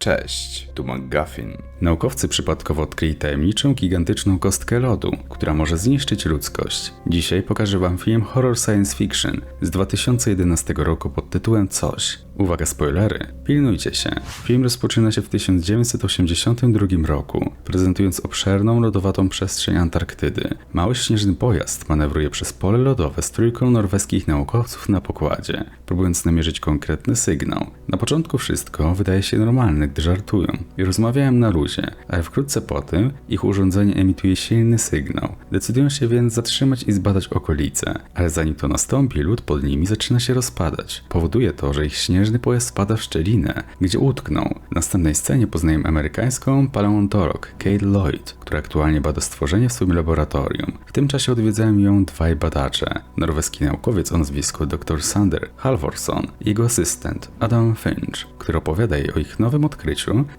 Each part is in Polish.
Cześć, tu McGuffin. Naukowcy przypadkowo odkryli tajemniczą, gigantyczną kostkę lodu, która może zniszczyć ludzkość. Dzisiaj pokażę wam film horror science fiction z 2011 roku pod tytułem Coś. Uwaga, spoilery, pilnujcie się. Film rozpoczyna się w 1982 roku, prezentując obszerną, lodowatą przestrzeń Antarktydy. Mały śnieżny pojazd manewruje przez pole lodowe z trójką norweskich naukowców na pokładzie, próbując namierzyć konkretny sygnał. Na początku wszystko wydaje się normalne, gdy żartują i rozmawiają na luzie, ale wkrótce po tym ich urządzenie emituje silny sygnał. Decydują się więc zatrzymać i zbadać okolice, ale zanim to nastąpi, lód pod nimi zaczyna się rozpadać. Powoduje to, że ich śnieżny pojazd spada w szczelinę, gdzie utknął. W następnej scenie poznajemy amerykańską paleontolog Kate Lloyd, która aktualnie bada stworzenie w swoim laboratorium. W tym czasie odwiedzają ją dwaj badacze. Norweski naukowiec o nazwisku dr Sander Halvorson i jego asystent Adam Finch, który opowiada jej o ich nowym odkryciu,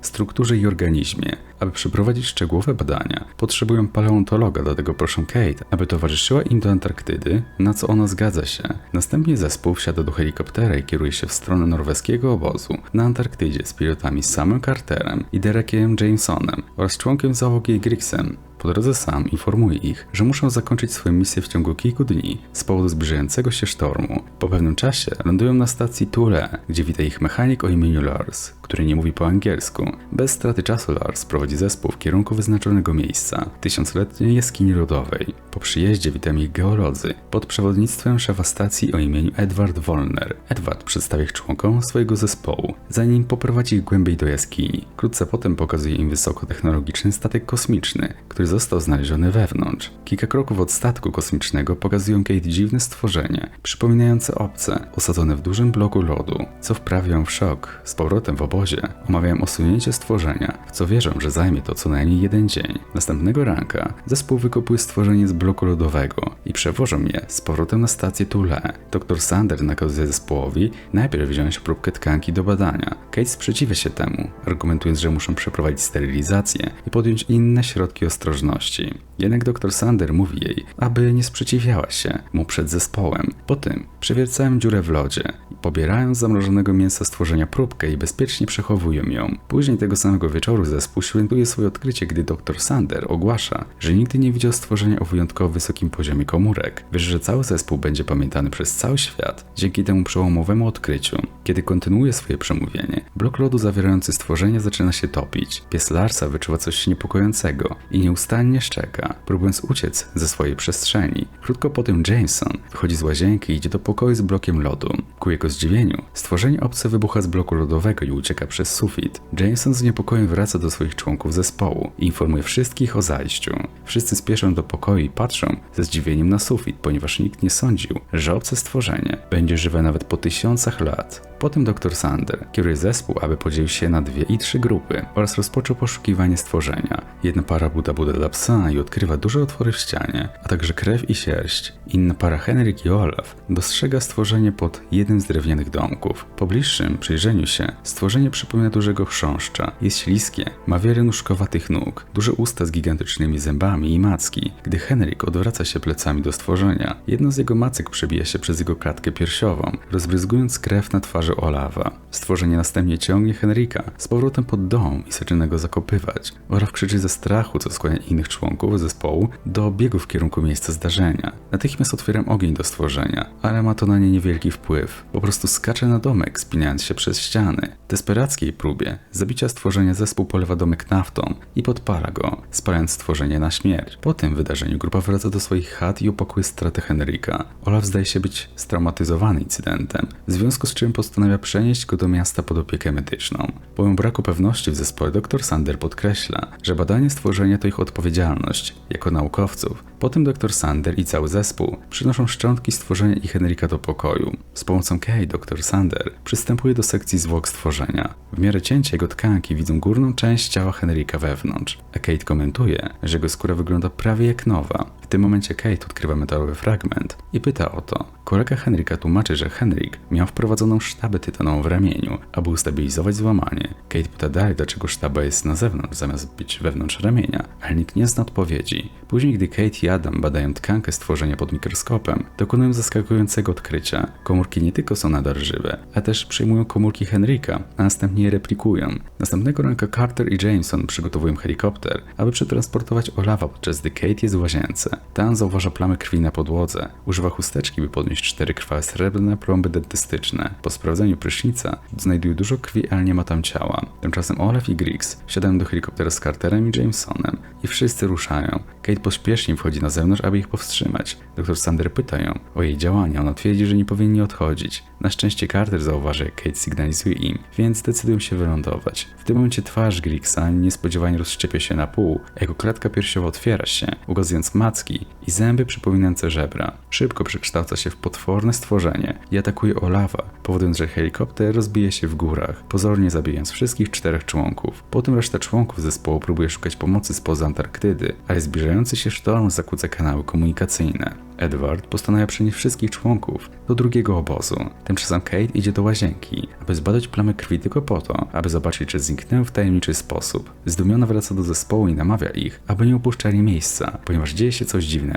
strukturze i organizmie. Aby przeprowadzić szczegółowe badania, potrzebują paleontologa, dlatego proszą Kate, aby towarzyszyła im do Antarktydy, na co ona zgadza się. Następnie zespół wsiada do helikoptera i kieruje się w stronę norweskiego obozu na Antarktydzie z pilotami Samem Carterem i Derekiem Jamesonem oraz członkiem załogi Grixem. Po drodze sam informuje ich, że muszą zakończyć swoją misję w ciągu kilku dni z powodu zbliżającego się sztormu. Po pewnym czasie lądują na stacji Tule, gdzie wita ich mechanik o imieniu Lars, który nie mówi po angielsku. Bez straty czasu Lars prowadzi zespół w kierunku wyznaczonego miejsca, tysiącletniej jaskini lodowej. Po przyjeździe witają ich geolodzy pod przewodnictwem szefa stacji o imieniu Edward Wollner. Edward przedstawia ich członkom swojego zespołu, zanim poprowadzi ich głębiej do jaskini. Wkrótce potem pokazuje im wysokotechnologiczny statek kosmiczny, który został znaleziony wewnątrz. Kilka kroków od statku kosmicznego pokazują Kate dziwne stworzenie, przypominające obce, osadzone w dużym bloku lodu, co wprawia ją w szok. Z powrotem w obozie omawiają osunięcie stworzenia, w co wierzą, że zajmie to co najmniej jeden dzień. Następnego ranka zespół wykopuje stworzenie z bloku lodowego i przewożą je z powrotem na stację Tule. Dr Sander nakazuje zespołowi najpierw wziąć próbkę tkanki do badania. Kate sprzeciwia się temu, argumentując, że muszą przeprowadzić sterylizację i podjąć inne środki ostrożności. Jednak dr Sander mówi jej, aby nie sprzeciwiała się mu przed zespołem. Po tym przewiercają dziurę w lodzie pobierają z zamrożonego mięsa stworzenia próbkę i bezpiecznie przechowują ją. Później tego samego wieczoru zespół świętuje swoje odkrycie, gdy dr Sander ogłasza, że nigdy nie widział stworzenia o wyjątkowo wysokim poziomie komórek. Wierzy, że cały zespół będzie pamiętany przez cały świat dzięki temu przełomowemu odkryciu. Kiedy kontynuuje swoje przemówienie, blok lodu zawierający stworzenie zaczyna się topić. Pies Larsa wyczuwa coś niepokojącego i nieustannie szczeka, próbując uciec ze swojej przestrzeni. Krótko po tym Jameson wychodzi z łazienki i idzie do pokoju z blokiem lodu. Ku jego zdziwieniu, stworzenie obce wybucha z bloku lodowego i ucieka przez sufit. Jameson z niepokojem wraca do swoich członków zespołu i informuje wszystkich o zajściu. Wszyscy spieszą do pokoju i patrzą ze zdziwieniem na sufit, ponieważ nikt nie sądził, że obce stworzenie będzie żywe nawet po tysiącach lat. Potem dr Sander kieruje zespół, aby podzielił się na dwie i trzy grupy oraz rozpoczął poszukiwanie stworzenia. Jedna para buda buda dla psa i odkrywa duże otwory w ścianie, a także krew i sierść. Inna para Henryk i Olaf dostrzega stworzenie pod jednym z drewnianych domków. Po bliższym przyjrzeniu się stworzenie przypomina dużego chrząszcza. Jest śliskie, ma wiele nóżkowatych nóg, duże usta z gigantycznymi zębami i macki. Gdy Henryk odwraca się plecami do stworzenia, jedna z jego macek przebija się przez jego klatkę piersiową, rozbryzgując krew na twarzy Olafa. Stworzenie następnie ciągnie Henryka z powrotem pod dom i zaczyna go zakopywać. Olaf krzyczy ze strachu, co skłania innych członków zespołu do biegu w kierunku miejsca zdarzenia. Natychmiast otwieram ogień do stworzenia, ale ma to na nie niewielki wpływ. Po prostu skacze na domek, spinając się przez ściany. W desperackiej próbie zabicia stworzenia zespół polewa domek naftą i podpala go, spalając stworzenie na śmierć. Po tym wydarzeniu grupa wraca do swoich chat i opakuje stratę Henryka. Olaf zdaje się być straumatyzowany incydentem, w związku z czym postanawia przenieść go do miasta pod opiekę medyczną. Pomimo braku pewności w zespole dr Sander podkreśla, że badanie stworzenia to ich odpowiedzialność jako naukowców. Potem dr Sander i cały zespół przynoszą szczątki stworzenia i Henryka do pokoju. Z pomocą Kay dr Sander przystępuje do sekcji zwłok stworzenia. W miarę cięcia jego tkanki widzą górną część ciała Henryka wewnątrz, a Kate komentuje, że jego skóra wygląda prawie jak nowa. Tym momencie Kate odkrywa metalowy fragment i pyta o to. Kolega Henryka tłumaczy, że Henryk miał wprowadzoną sztabę tytanową w ramieniu, aby ustabilizować złamanie. Kate pyta dalej, dlaczego sztaba jest na zewnątrz zamiast być wewnątrz ramienia, ale nikt nie zna odpowiedzi. Później, gdy Kate i Adam badają tkankę stworzenia pod mikroskopem, dokonują zaskakującego odkrycia. Komórki nie tylko są nadal żywe, a też przyjmują komórki Henryka, a następnie je replikują. Następnego ranka Carter i Jameson przygotowują helikopter, aby przetransportować Olawa, podczas gdy Kate jest w łazience. Tam zauważa plamy krwi na podłodze. Używa chusteczki, by podnieść cztery krwawe srebrne plomby dentystyczne. Po sprawdzeniu prysznica znajduje dużo krwi, ale nie ma tam ciała. Tymczasem Olaf i Griggs wsiadają do helikoptera z Carterem i Jamesonem i wszyscy ruszają. Kate pośpiesznie wchodzi na zewnątrz, aby ich powstrzymać. Dr Sander pyta ją o jej działania. Ona twierdzi, że nie powinni odchodzić. Na szczęście Carter zauważy, jak Kate sygnalizuje im, więc decydują się wylądować. W tym momencie twarz Griggsa niespodziewanie rozszczepia się na pół, a jego klatka piersiowa otwiera się, ukazując macki Левицкий. I zęby przypominające żebra. Szybko przekształca się w potworne stworzenie i atakuje Olawa, powodując, że helikopter rozbije się w górach, pozornie zabijając wszystkich czterech członków. Potem reszta członków zespołu próbuje szukać pomocy spoza Antarktydy, ale zbliżający się sztorm zakłóca kanały komunikacyjne. Edward postanawia przenieść wszystkich członków do drugiego obozu. Tymczasem Kate idzie do łazienki, aby zbadać plamy krwi tylko po to, aby zobaczyć, czy zniknęły w tajemniczy sposób. Zdumiona wraca do zespołu i namawia ich, aby nie opuszczali miejsca, ponieważ dzieje się coś dziwnego.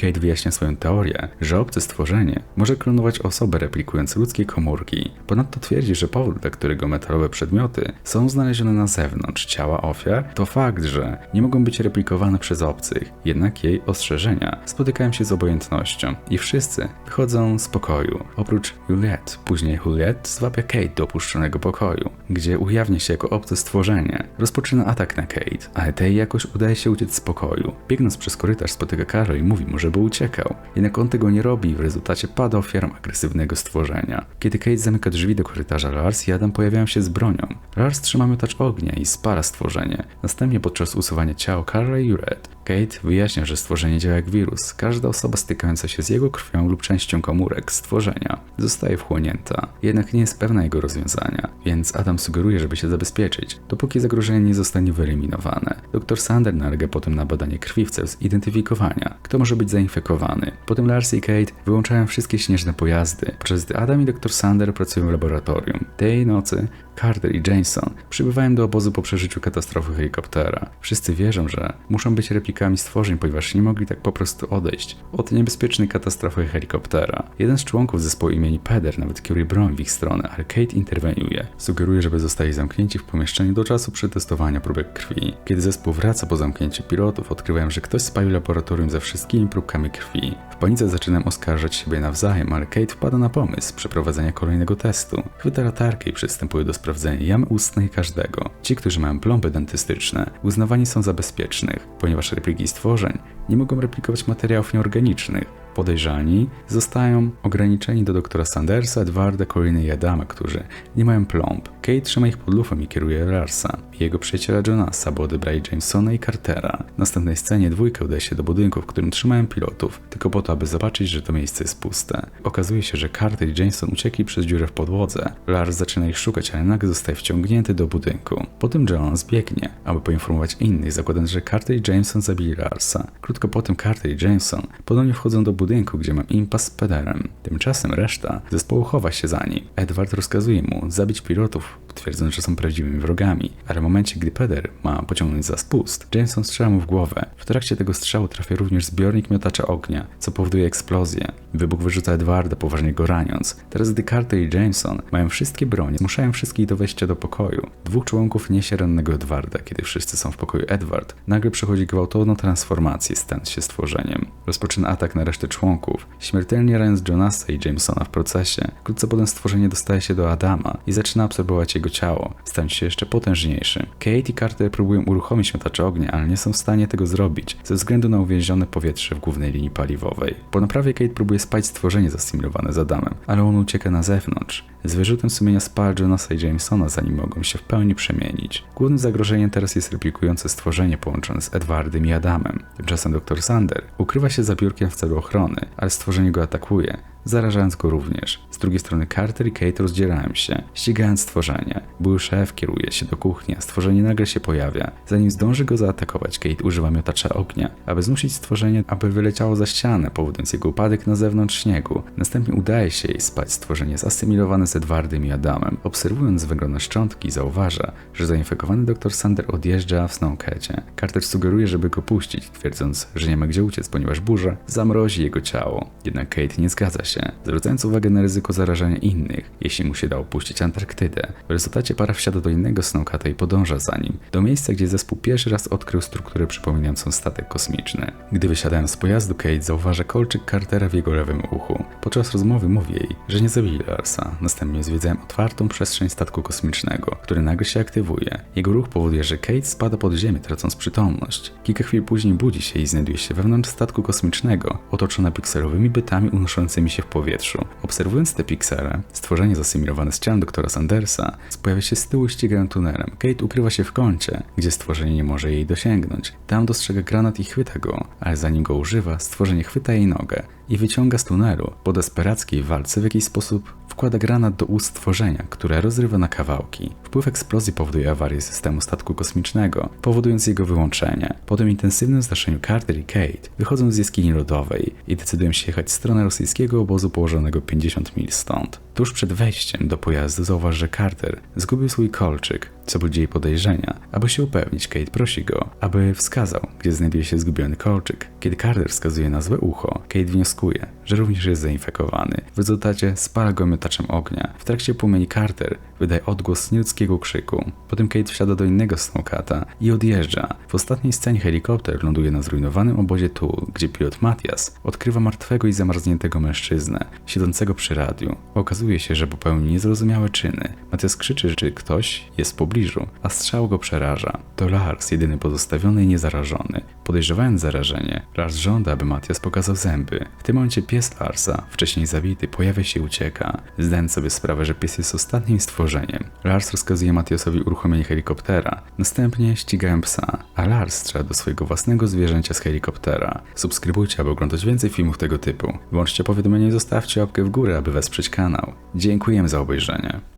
Kate wyjaśnia swoją teorię, że obce stworzenie może klonować osobę replikując ludzkie komórki. Ponadto twierdzi, że powód, dla którego metalowe przedmioty są znalezione na zewnątrz ciała ofiar, to fakt, że nie mogą być replikowane przez obcych. Jednak jej ostrzeżenia spotykają się z obojętnością i wszyscy wychodzą z pokoju. Oprócz Juliet. Później Juliet zwabia Kate do opuszczonego pokoju, gdzie ujawnia się jako obce stworzenie. Rozpoczyna atak na Kate, ale tej jakoś udaje się uciec z pokoju. Biegnąc przez korytarz spotyka Carol i mówi mu, że żeby uciekał. Jednak on tego nie robi i w rezultacie pada ofiarą agresywnego stworzenia. Kiedy Kate zamyka drzwi do korytarza, Lars i Adam pojawiają się z bronią. Lars trzyma miotacz ognia i spala stworzenie. Następnie podczas usuwania ciała Carla i Red, Kate wyjaśnia, że stworzenie działa jak wirus. Każda osoba stykająca się z jego krwią lub częścią komórek stworzenia zostaje wchłonięta. Jednak nie jest pewna jego rozwiązania, więc Adam sugeruje, żeby się zabezpieczyć, dopóki zagrożenie nie zostanie wyeliminowane. Dr Sander nalega potem na badanie krwi w celu zidentyfikowania, kto może być zainfekowany. Potem Lars i Kate wyłączają wszystkie śnieżne pojazdy, podczas gdy Adam i dr Sander pracują w laboratorium. Tej nocy Carter i Jason przybywają do obozu po przeżyciu katastrofy helikoptera. Wszyscy wierzą, że muszą być replikami stworzeń, ponieważ nie mogli tak po prostu odejść od niebezpiecznej katastrofy helikoptera. Jeden z członków zespołu imieni Peder nawet kieruje broń w ich stronę, ale Kate interweniuje. Sugeruje, żeby zostali zamknięci w pomieszczeniu do czasu przetestowania próbek krwi. Kiedy zespół wraca po zamknięciu pilotów, odkrywają, że ktoś spalił laboratorium ze wszystkimi próbkami krwi. W panice zaczynam oskarżać siebie nawzajem, ale Kate wpada na pomysł przeprowadzenia kolejnego testu. Chwyta latarkę i przystępuje do sprawdzenia jamy ustnej każdego. Ci, którzy mają plomby dentystyczne, uznawani są za bezpiecznych, ponieważ repliki stworzeń nie mogą replikować materiałów nieorganicznych. Podejrzani zostają ograniczeni do doktora Sandersa, Edwarda, Coriny i Adama, którzy nie mają plomb. Kate trzyma ich pod lufą i kieruje Larsa jego przyjaciela Jonasa, bo odebrali Jamesona i Cartera. W następnej scenie dwójka udaje się do budynku, w którym trzymają pilotów, tylko po to, aby zobaczyć, że to miejsce jest puste. Okazuje się, że Carter i Jameson uciekli przez dziurę w podłodze. Lars zaczyna ich szukać, ale nagle zostaje wciągnięty do budynku. Potem Jonas biegnie, aby poinformować innych, zakładając, że Carter i Jameson zabili Larsa. Krótko potem Carter i Jameson ponownie wchodzą do budynku, gdzie ma impas z Pederem. Tymczasem reszta zespołu chowa się za nim. Edward rozkazuje mu zabić pilotów, twierdząc, że są prawdziwymi wrogami, ale w momencie, gdy Peder ma pociągnąć za spust, Jameson strzela mu w głowę. W trakcie tego strzału trafia również zbiornik miotacza ognia, co powoduje eksplozję. Wybuch wyrzuca Edwarda, poważnie go raniąc. Teraz gdy Carter i Jameson mają wszystkie bronie, zmuszają wszystkich do wejścia do pokoju. Dwóch członków niesie rannego Edwarda. Kiedy wszyscy są w pokoju Edward, nagle przechodzi gwałtowną transformację, stając się stworzeniem. Rozpoczyna atak na resztę członków, śmiertelnie rając Jonasa i Jamesona w procesie. Wkrótce potem stworzenie dostaje się do Adama i zaczyna absorbować jego ciało, stając się jeszcze potężniejszy. Kate i Carter próbują uruchomić miotacze ognia, ale nie są w stanie tego zrobić, ze względu na uwięzione powietrze w głównej linii paliwowej. Po naprawie Kate próbuje spać stworzenie zasymulowane z Adamem, ale on ucieka na zewnątrz. Z wyrzutem sumienia spala Jonasa i Jamesona, zanim mogą się w pełni przemienić. Głównym zagrożeniem teraz jest replikujące stworzenie połączone z Edwardem i Adamem. Tymczasem dr Sander ukrywa się za biurkiem w celu ochrony, ale stworzenie go atakuje, zarażając go również. Z drugiej strony Carter i Kate rozdzielają się, ścigając stworzenie. Były szef kieruje się do kuchni, a stworzenie nagle się pojawia. Zanim zdąży go zaatakować, Kate używa miotacza ognia, aby zmusić stworzenie, aby wyleciało za ścianę, powodując jego upadek na zewnątrz śniegu. Następnie udaje się jej spać stworzenie zasymilowane z Edwardem i Adamem. Obserwując wyglądane szczątki, zauważa, że zainfekowany dr Sander odjeżdża w Snowcacie. Carter sugeruje, żeby go puścić, twierdząc, że nie ma gdzie uciec, ponieważ burza zamrozi jego ciało. Jednak Kate nie zgadza się, zwracając uwagę na ryzyko zarażenia innych, jeśli mu się da opuścić Antarktydę. W rezultacie para wsiada do innego Snowcata i podąża za nim, do miejsca, gdzie zespół pierwszy raz odkrył strukturę przypominającą statek kosmiczny. Gdy wysiadają z pojazdu, Kate zauważa kolczyk Cartera w jego lewym uchu. Podczas rozmowy mówi jej, że nie zabili Larsa. Następnie zwiedzają otwartą przestrzeń statku kosmicznego, który nagle się aktywuje. Jego ruch powoduje, że Kate spada pod ziemię, tracąc przytomność. Kilka chwil później budzi się i znajduje się wewnątrz statku kosmicznego, otoczona pikselowymi bytami unoszącymi się w powietrzu. Obserwując te piksele, stworzenie zasymilowane z ciałem doktora Sandersa pojawia się z tyłu i ścigają tunelem. Kate ukrywa się w kącie, gdzie stworzenie nie może jej dosięgnąć. Tam dostrzega granat i chwyta go, ale zanim go używa, stworzenie chwyta jej nogę i wyciąga z tunelu. Po desperackiej walce w jakiś sposób wkłada granat do ust stworzenia, które rozrywa na kawałki. Wpływ eksplozji powoduje awarię systemu statku kosmicznego, powodując jego wyłączenie. Po tym intensywnym zdarzeniu Carter i Kate wychodzą z jaskini lodowej i decydują się jechać w stronę rosyjskiego obozu położonego 50 mil stąd. Tuż przed wejściem do pojazdu zauważy, że Carter zgubił swój kolczyk, co budzi jej podejrzenia. Aby się upewnić, Kate prosi go, aby wskazał, gdzie znajduje się zgubiony kolczyk. Kiedy Carter wskazuje na złe ucho, Kate wnioskuje, zyskuje że również jest zainfekowany. W rezultacie spala go miotaczem ognia. W trakcie płomieni Carter wydaje odgłos nieludzkiego krzyku. Potem Kate wsiada do innego Snowcata i odjeżdża. W ostatniej scenie helikopter ląduje na zrujnowanym obozie Tool, gdzie pilot Matias odkrywa martwego i zamarzniętego mężczyznę, siedzącego przy radiu. Okazuje się, że popełnił niezrozumiałe czyny. Matias krzyczy, że ktoś jest w pobliżu, a strzał go przeraża. To Lars, jedyny pozostawiony i niezarażony. Podejrzewając zarażenie, Lars żąda, aby Matias pokazał zęby. W tym momencie pies Larsa, wcześniej zabity, pojawia się i ucieka, zdając sobie sprawę, że pies jest ostatnim stworzeniem. Lars rozkazuje Matiasowi uruchomienie helikoptera. Następnie ścigają psa, a Lars strzela do swojego własnego zwierzęcia z helikoptera. Subskrybujcie, aby oglądać więcej filmów tego typu. Włączcie powiadomienie i zostawcie łapkę w górę, aby wesprzeć kanał. Dziękujemy za obejrzenie.